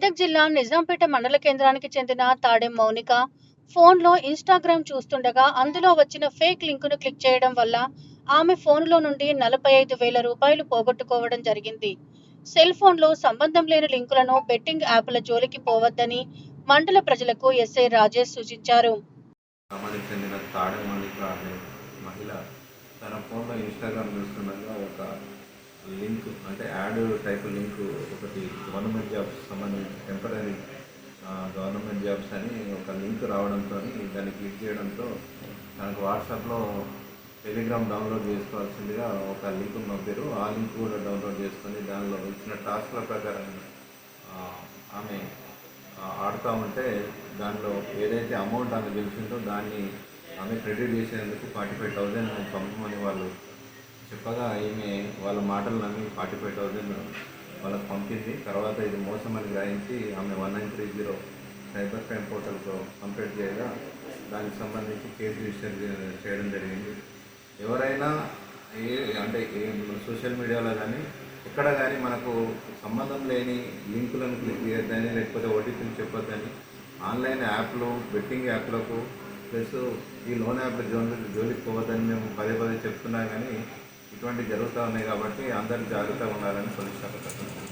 మెదక్ జిల్లా నిజాంపేట మండల కేంద్రానికి చెందిన తాడెం మౌనిక ఫోన్లో ఇన్స్టాగ్రామ్ చూస్తుండగా అందులో వచ్చిన ఫేక్ లింకును క్లిక్ చేయడం వల్ల ఆమె ఫోన్లో నుండి నలభై ఐదు వేల రూపాయలు పోగొట్టుకోవడం జరిగింది. సెల్ ఫోన్లో సంబంధం లేని లింకులను బెట్టింగ్ యాప్ల జోలికి పోవద్దని మండల ప్రజలకు ఎస్ఐ రాజేష్ సూచించారు. తన ఫోన్లో ఇన్స్టాగ్రామ్ చూస్తుండగా ఒక లింక్ అంటే యాడ్ టైప్ లింక్ ఒకటి గవర్నమెంట్ జాబ్స్ సంబంధించి టెంపరీ గవర్నమెంట్ జాబ్స్ అని ఒక లింక్ రావడంతో దాన్ని క్లిక్ చేయడంతో దానికి వాట్సాప్లో టెలిగ్రామ్ డౌన్లోడ్ చేసుకోవాల్సిందిగా ఒక లింక్ పంపారు. ఆ లింక్ కూడా డౌన్లోడ్ చేసుకొని దానిలో ఇచ్చిన టాస్క్ల ప్రకారం ఆమె ఆడుతూ ఉంటే దానిలో ఏదైతే అమౌంట్ ఆమె గెలిచిందో దాన్ని ఆమె క్రెడిట్ చేసేందుకు ఫార్టీ ఫైవ్ థౌజండ్ పంపమని వాళ్ళు చెప్పగా ఈమె వాళ్ళ మాటలు నమ్మి ఫార్టీ ఫైవ్ థౌజండ్ వాళ్ళకి పంపింది. తర్వాత ఇది మోసం అని గ్రహించి ఆమె one nine three zero cyber crime పోర్టల్తో complete చేయగా దానికి సంబంధించి కేసు రిజిస్టర్ చేయడం జరిగింది. ఎవరైనా ఏ అంటే ఏ సోషల్ మీడియాలో కానీ ఎక్కడ కానీ మనకు సంబంధం లేని లింకులను క్లిక్ చేయొద్దని లేకపోతే ఓటీపీలు చెప్పొద్దని ఆన్లైన్ యాప్లు బెట్టింగ్ యాప్లకు ప్లస్ ఈ లోన్ యాప్ జోన్ జోలికి పోవద్దని మేము పదే పదే చెప్తున్నా కానీ ఇటువంటి జరుగుతూ ఉన్నాయి కాబట్టి అందరూ జాగ్రత్తగా ఉండాలని పోలీస్